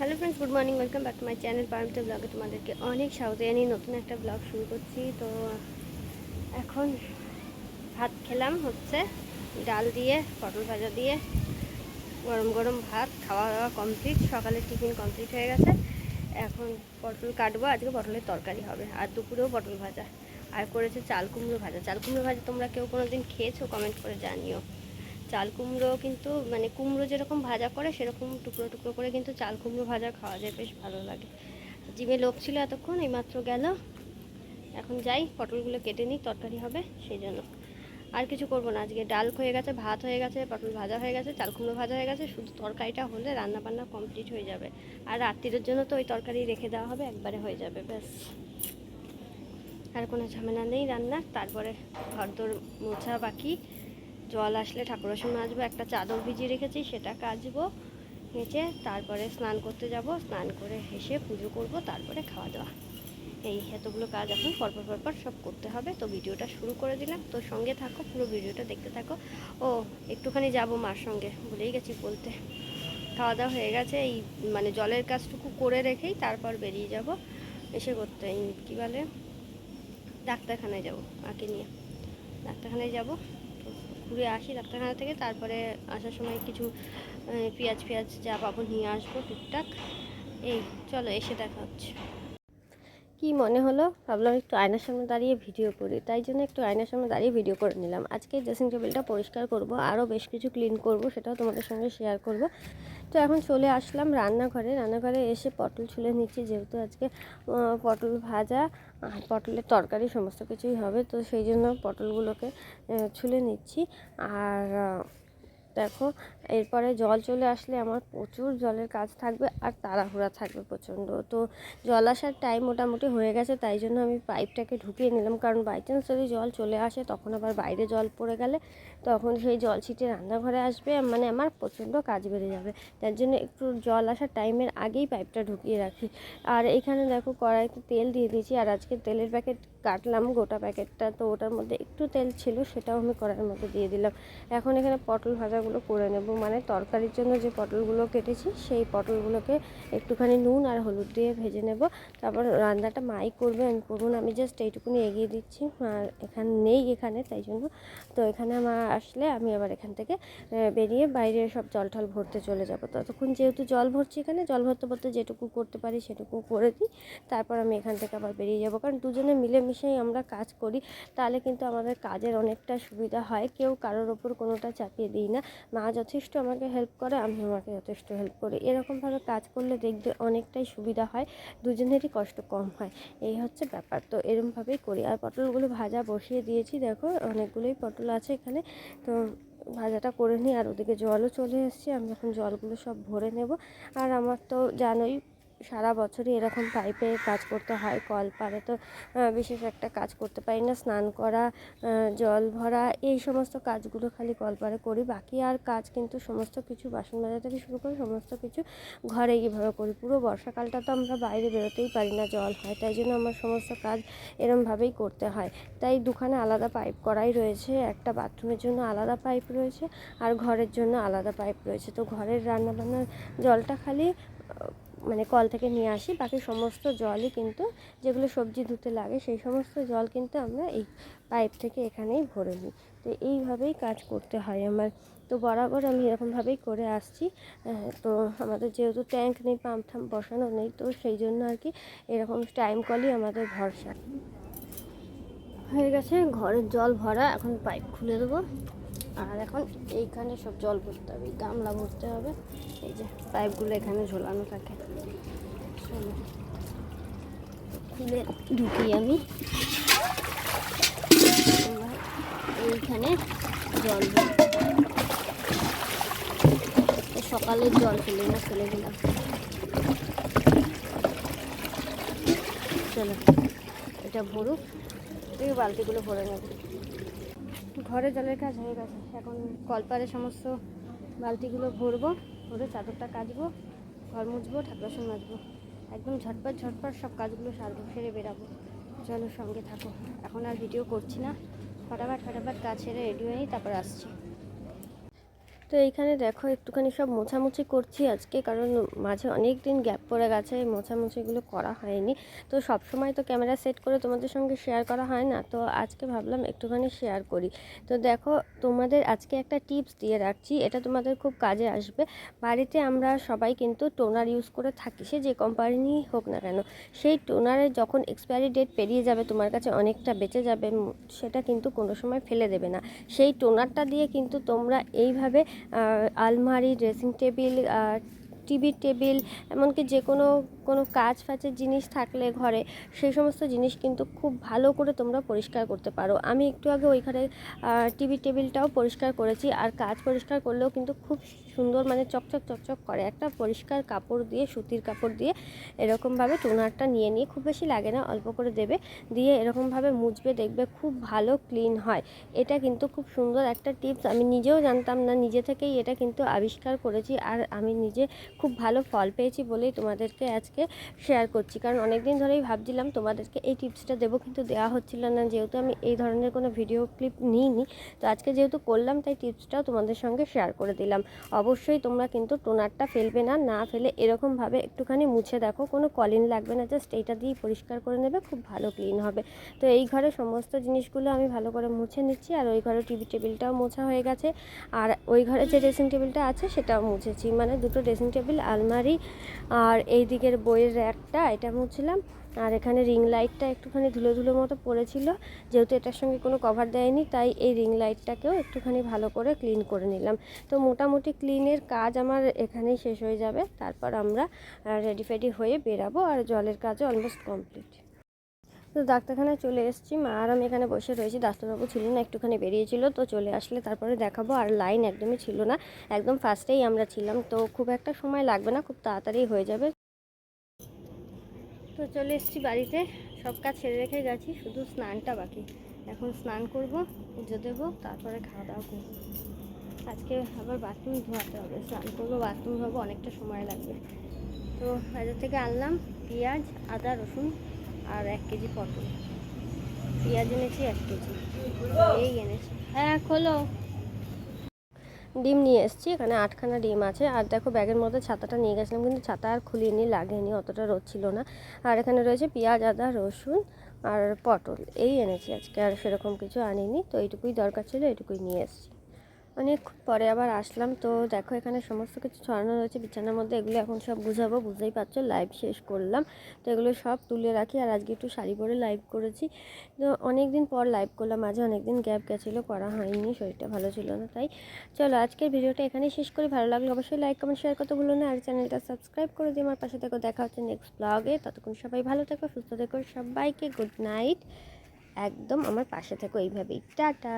Hello friends good morning welcome back to my channel Paromita ব্লগে তোমাদেরকে অনেক স্বাগত জানিয়ে নতুন একটা ব্লগ শুরু করছি। তো এখন ভাত খেলাম হচ্ছে, ডাল দিয়ে, পটল ভাজা দিয়ে, গরম গরম ভাত, খাওয়া দাওয়া কমপ্লিট সকালে টিফিন কমপ্লিট হয়ে গেছে। এখন পটল কাটবো, আজকে পটলের তরকারি হবে, আর দুপুরেও পটল ভাজা। আর করেছে চাল কুমড়ো ভাজা। চাল কুমড়ো ভাজা তোমরা কেউ কোনো দিন খেয়েছো? কমেন্ট করে জানিও। চাল কুমড়ো কিন্তু মানে কুমড়ো যেরকম ভাজা করে, সেরকম টুকরো টুকরো করে কিন্তু চাল কুমড়ো ভাজা খাওয়া যায়, বেশ ভালো লাগে। জিমে লোক ছিল এতক্ষণ, এইমাত্র গেল। এখন যাই, পটলগুলো কেটে নিই, তরকারি হবে সেই জন্য। আর কিছু করব না, আজকে ডাল হয়ে গেছে, ভাত হয়ে গেছে, পটল ভাজা হয়ে গেছে, চাল কুমড়ো ভাজা হয়ে গেছে, শুধু তরকারিটা হলে রান্না বান্না কমপ্লিট হয়ে যাবে। আর রাত্রির জন্য তো ওই তরকারি রেখে দেওয়া হবে, একবারে হয়ে যাবে, ব্যাস। আর কোনো ঝামেলা নেই রান্নার, তারপরে ঘর দোর মোছা বাকি। জল আসলে ঠাকুর বাসন মাজবো একটা চাদর ভিজিয়ে রেখেছি, সেটা কাচবো, হেঁচে তারপরে স্নান করতে যাব, স্নান করে এসে পুজো করব, তারপরে খাওয়া দাওয়া। এই এতগুলো কাজ এখন পরপর পরপর সব করতে হবে, তো ভিডিওটা শুরু করে দিলাম। তো সঙ্গে থাকো, পুরো ভিডিওটা দেখতে থাকো। ও, একটুখানি যাব মার সঙ্গে, ভুলেই গেছি বলতে। খাওয়া দাওয়া হয়ে গেছে, এই মানে জলের কাজটুকু করে রেখেই তারপর বেরিয়ে যাব, এসে করতে, এই কী বলে, ডাক্তারখানায় যাব, মাকে নিয়ে। ডাক্তারখানায় যাব ঘুরে আসি ডাক্তারখানা থেকে। তারপরে আসার সময় কিছু পেঁয়াজ পেঁয়াজ যা পাবো নিয়ে আসব টুকটাক। এই, চলো, এসে দেখা হচ্ছে। কি মনে হলো? ভাবলাম একটু আয়নার সামনে দাঁড়িয়ে ভিডিও করি। তাই জন্য একটু আয়নার সামনে দাঁড়িয়ে ভিডিও করে নিলাম। আজকে ড্রেসিং টেবিলটা পরিষ্কার করব আরও বেশ কিছু ক্লিন করব, সেটাও তোমাদের সঙ্গে শেয়ার করব। তো এখন চলে আসলাম রান্নাঘরে। রান্নাঘরে এসে পটল ছুলে নিচ্ছি, যেহেতু আজকে পটল ভাজা আর পটলের তরকারি সমস্ত কিছুই হবে। তো সেই জন্য পটলগুলোকে ছুলে নিচ্ছি। আর দেখো, এরপরে জল চলে আসলে আমার প্রচুর জলের কাজ থাকবে আর তাড়াহুড়া থাকবে প্রচণ্ড। তো জল আসার টাইম মোটামুটি হয়ে গেছে, তাই জন্য আমি পাইপটাকে ঢুকিয়ে নিলাম। কারণ বাই চান্স যদি জল চলে আসে, তখন আবার বাইরে জল পড়ে গেলে তখন সেই জল ছিটে রান্নাঘরে আসবে মানে আমার প্রচণ্ড কাজ বেড়ে যাবে। তার জন্য একটু জল আসার টাইমের আগেই পাইপটা ঢুকিয়ে রাখি। আর এখানে দেখো কড়াইতে তেল দিয়ে দিয়েছি আর আজকে তেলের প্যাকেট কাটলাম, গোটা প্যাকেটটা। তো ওটার মধ্যে একটু তেল ছিল, সেটাও আমি কড়াইয়ের মধ্যে দিয়ে দিলাম। এখন এখানে পটল ভাজাগুলো করে নেব। মানে তরকারির জন্য যে পটলগুলো কেটেছি, সেই পটলগুলোকে একটুখানি নুন আর হলুদ দিয়ে ভেজে নেব। তারপর রান্নাটা মাই করবে আমি করব আমি জাস্ট এইটুকুনি এগিয়ে দিচ্ছি। আর এখানে নেই এখানে, তাই জন্য। তো এখানে আমার আসলে আমি আবার এখান থেকে বেরিয়ে বাইরে সব জল টল ভরতে চলে যাব। ততক্ষণ যেহেতু জল ভরছি এখানে, জল ভরতে ভরতে যেটুকু করতে পারি সেটুকু করে দিই। তারপর আমি এখান থেকে আবার বেরিয়ে যাব। কারণ দুজনে মিলেমিশেই আমরা কাজ করি, তাহলে কিন্তু আমাদের কাজের অনেকটা সুবিধা হয়। কেউ কারোর ওপর কোনোটা চাপিয়ে দিই না। মা যথেষ্ট আমাকে হেল্প করে আমি আমাকে যথেষ্ট হেল্প করি। এরকমভাবে কাজ করলে দেখবে অনেকটাই সুবিধা হয়, দুজনেরই কষ্ট কম হয়। এই হচ্ছে ব্যাপার। তো এরমভাবেই করি। আর পটলগুলো ভাজা বসিয়ে দিয়েছি, দেখো অনেকগুলোই পটল আছে এখানে। তো ভাজাটা করে নিই আর ওদিকে জলও চলে এসছে, আমি এখন জলগুলো সব ভরে নেব। আর আমার তো জানোই সারা বছরই এরকম পাইপে কাজ করতে হয়। কল পারে তো বিশেষ একটা কাজ করতে পারি না। স্নান করা জল ভরা, এই সমস্ত কাজগুলো খালি কল পারে করি। বাকি আর কাজ কিন্তু সমস্ত কিছু, বাসন মাজা থেকে শুরু করে সমস্ত কিছু ঘরে কীভাবে করি। পুরো বর্ষাকালটা তো আমরা বাইরে বেরোতেই পারি না, জল হয়, তাই জন্য আমার সমস্ত কাজ এরমভাবেই করতে হয়। তাই দুখানে আলাদা পাইপ করাই রয়েছে, একটা বাথরুমের জন্য আলাদা পাইপ রয়েছে, আর ঘরের জন্য আলাদা পাইপ রয়েছে। তো ঘরের রান্নাবান্নার জলটা খালি মানে কল থেকে নিয়ে আসি। বাকি সমস্ত জলই কিন্তু যেগুলো সবজি ধুতে লাগে, সেই সমস্ত জল কিন্তু আমরা এই পাইপ থেকে এখানেই ভরে নিই। তো এইভাবেই কাজ করতে হয় আমার। তো বরাবর আমি এরকমভাবেই করে আসছি। তো আমাদের যেহেতু ট্যাঙ্ক নেই পাম্প ঠাম্প বসানো নেই, তো সেই জন্য আর কি এরকম টাইম কলই আমাদের ভরসা। হয়ে গেছে, ঘরের জল ভরা, এখন পাইপ খুলে দেবো। আর এখন এইখানে সব জল ভরতে হবে গামলা ভরতে হবে, এই যে পাইপগুলো এখানে ঝোলানো থাকে। খুলে ঢুকি আমি। এইখানে জল সকালের জল ফেলে না ফেলে দিলাম। চলো, এটা ভরুক, এই বালতিগুলো ভরে নেব। ঘরে জলের কাজ হয়ে গেছে। এখন কলপারে সমস্ত বালতিগুলো ভরবো, ভরে চাদরটা কাচবো, ঘর মুছবো ঠাকুর মাজবো একদম ঝটপট ঝটপট সব কাজগুলো সারবো, সেরে বেরাবো। চলো সঙ্গে থাকো। এখন আর ভিডিও করছি না। ফটাফট ফটাফট কাজ সেরে রেডি হয়ে তারপর আসছি। তো এইখানে দেখো একটুখানি সব মোছামুছি করছি আজকে, কারণ মাঝে অনেক দিন গ্যাপ পড়ে গেছে মোছামুছিগুলো করা হয়নি। তো সব সময় তো ক্যামেরা সেট করে তোমাদের সঙ্গে শেয়ার করা হয় না, তো আজকে ভাবলাম একটুখানি শেয়ার করি। তো দেখো তোমাদের আজকে একটা টিপস দিয়ে রাখছি, এটা তোমাদের খুব কাজে আসবে। বাড়িতে আমরা সবাই কিন্তু টোনার ইউজ করে থাকি, সে যে কোম্পানি হোক না কেন, সেই টোনারের যখন এক্সপায়ারি ডেট পেরিয়ে যাবে, তোমার কাছে অনেকটা বেঁচে যাবে সেটা কিন্তু কোনো সময় ফেলে দেবে না। সেই টোনারটা দিয়ে কিন্তু তোমরা এইভাবে আলমারি ড্রেসিং টেবিল টিভির টেবিল এমনকি যে কোনো কোনো কাজ ফাচের জিনিস থাকলে ঘরে, সেই সমস্ত জিনিস কিন্তু খুব ভালো করে তোমরা পরিষ্কার করতে পারো। আমি একটু আগে ওইখানে টিভি টেবিলটাও পরিষ্কার করেছি, আর কাজ পরিষ্কার করলেও কিন্তু খুব সুন্দর মানে চকচক চকচক করে। একটা পরিষ্কার কাপড় দিয়ে, সুতির কাপড় দিয়ে এরকমভাবে টোনারটা নিয়ে নিয়ে, খুব বেশি লাগে না, অল্প করে দেবে, দিয়ে এরকমভাবে মুছবে, দেখবে খুব ভালো ক্লিন হয়। এটা কিন্তু খুব সুন্দর একটা টিপস, আমি নিজেও জানতাম না, নিজে থেকেই এটা কিন্তু আবিষ্কার করেছি, আর আমি নিজে খুব ভালো ফল পেয়েছি বলেই তোমাদেরকে আজকে শেয়ার করছি। কারণ অনেক দিন ধরেই ভাবছিলাম তোমাদেরকে এই টিপসটা দেবো, কিন্তু দেওয়া হচ্ছিল না। যেহেতু আমি এই ধরনের কোনো ভিডিও ক্লিপ নিইনি, তো আজকে যেহেতু করলাম, তাই টিপসটাও তোমাদের সঙ্গে শেয়ার করে দিলাম। অবশ্যই তোমরা কিন্তু টোনারটা ফেলবে না না ফেলে এরকমভাবে একটুখানি মুছে দেখো। কোনো কলিন লাগবে না জাস্ট এইটা দিয়েই পরিষ্কার করে নেবে, খুব ভালো ক্লিন হবে। তো এই ঘরে সমস্ত জিনিসগুলো আমি ভালো করে মুছে নিচ্ছি, আর ওই ঘরে টিভি টেবিলটাও মোছা হয়ে গেছে। আর ওই ঘরে যে ড্রেসিং টেবিলটা আছে, সেটাও মুছেছি। মানে দুটো ড্রেসিং টেবিল আলমারি, আর এই দিকের বইয়ের র্যাকটা, এটা মুছলাম আর এখানে রিং লাইটটা একটুখানি ধুলো ধুলো মতো পড়েছিল। যেহেতু এটার সঙ্গে কোনো কভার দেয়নি, তাই এই রিং লাইটটাকেও একটুখানি ভালো করে ক্লিন করে নিলাম। তো মোটামুটি ক্লিনের কাজ আমার এখানেই শেষ হয়ে যাবে। তারপর আমরা রেডি ফেডি হয়ে বেরাবো আর জলের কাজও অলমোস্ট কমপ্লিট তো ডাক্তারখানায় চলে এসেছি। মা আর আমি এখানে বসে রয়েছি। ডাক্তারবাবু ছিল না, একটুখানি বেরিয়েছিল। তো চলে আসলে তারপরে দেখাবো। আর লাইন একদমই ছিল না। একদম ফার্স্টেই আমরা ছিলাম। তো খুব একটা সময় লাগবে না। খুব তাড়াতাড়ি হয়ে যাবে। তো চলে এসেছি বাড়িতে। সব কাজ ছেড়ে রেখে গেছি, শুধু স্নানটা বাকি। এখন স্নান করব, পুজো দেবো, তারপরে খাওয়া দাওয়া করব। আজকে আবার বাথরুম ধোয়াতে হবে, স্নান করব বাথরুম ধোয়াবো, অনেকটা সময় লাগবে। তো বাজার থেকে আনলাম পেঁয়াজ, আদা, রসুন আর এক কেজি পটল। পেঁয়াজ এনেছি এক কেজি। এই এনেছি। হ্যাঁ খোলো। ডিম নিয়ে এসেছি, এখানে আটখানা ডিম আছে। আর দেখো ব্যাগের মধ্যে ছাতাটা নিয়ে গেছিলাম, কিন্তু ছাতা আর খুলিনি, লাগেনি, অতটা রোদ ছিল না। আর এখানে রয়েছে পেঁয়াজ, আদা, রসুন আর পটল, এই এনেছি আজকে, আর সেরকম কিছু আনিনি। তো এইটুকুই দরকার ছিল, এইটুকুই নিয়ে এসেছি। অনেক পরে আবার আসলাম। তো দেখো এখানে সমস্ত কিছু ছড়ানো রয়েছে, বিছানার মধ্যে এগুলো এখন সব বুঝাবো বুঝতেই পারছ লাইভ শেষ করলাম। তো এগুলো সব তুলে রাখি আর আজকে একটু শাড়ি পরে লাইভ করেছি। তো অনেক দিন পর লাইভ করলাম, মাঝে অনেক দিন গ্যাপ গেছিল, করা হয়নি, শরীরটা ভালো ছিল না, তাই। চলো আজকের ভিডিওটা এখানেই শেষ করি, ভালো লাগলে অবশ্যই লাইক কমেন্ট শেয়ার করতে ভুলো না। আর চ্যানেলটা সাবস্ক্রাইব করে দিয়ে আমার পাশে থেকো, দেখা হচ্ছে নেক্সট ব্লগে ততক্ষণ সবাই ভালো থেকো, সুস্থ থেকো, সবাইকে গুড নাইট একদম আমার পাশে থেকো এইভাবেই। টাটা।